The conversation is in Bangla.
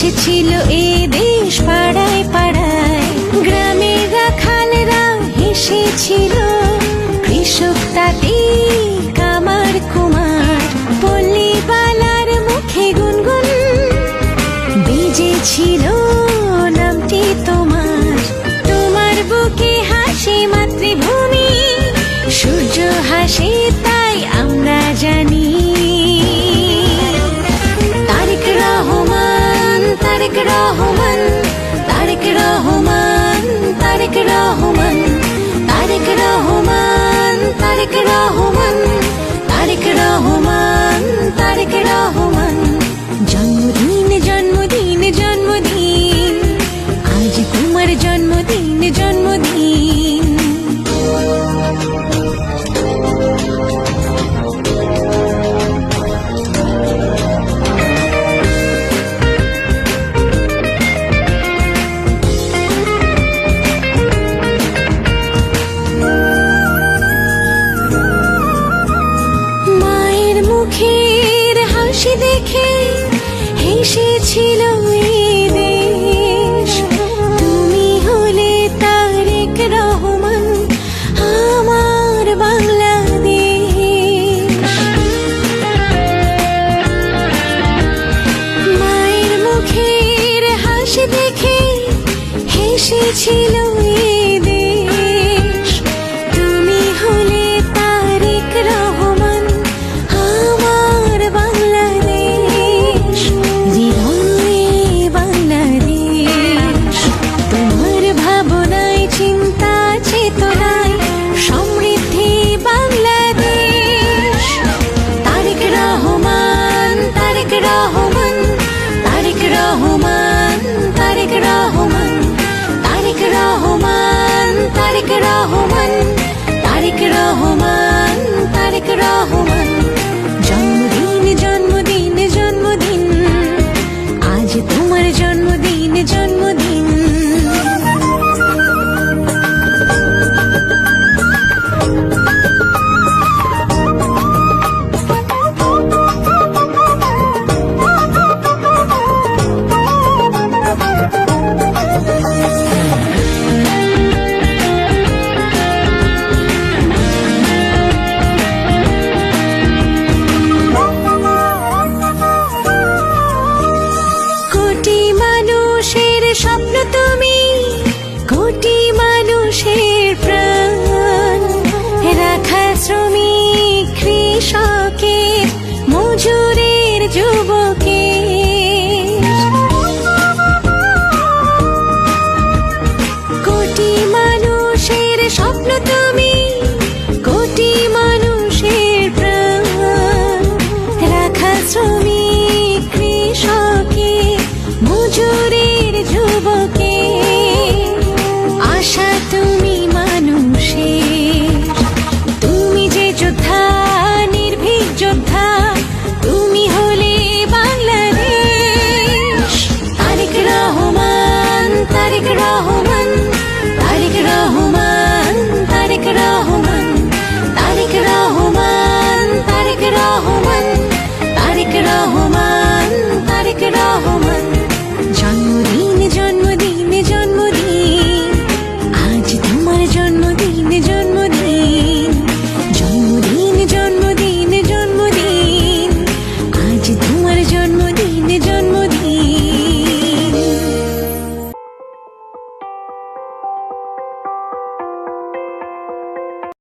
ছিল এ দেশ পাড়ায় পাড়ায়। গ্রামের রাখালরা হেসেছিল, কৃষক তাতে কামার কুমার। পল্লী বালার মুখে গুনগুন বেজেছিল তারেক রহমান তারেক রহমান তারেক রহমান। দেখে হেসেছিল জন্মদিন জন্ম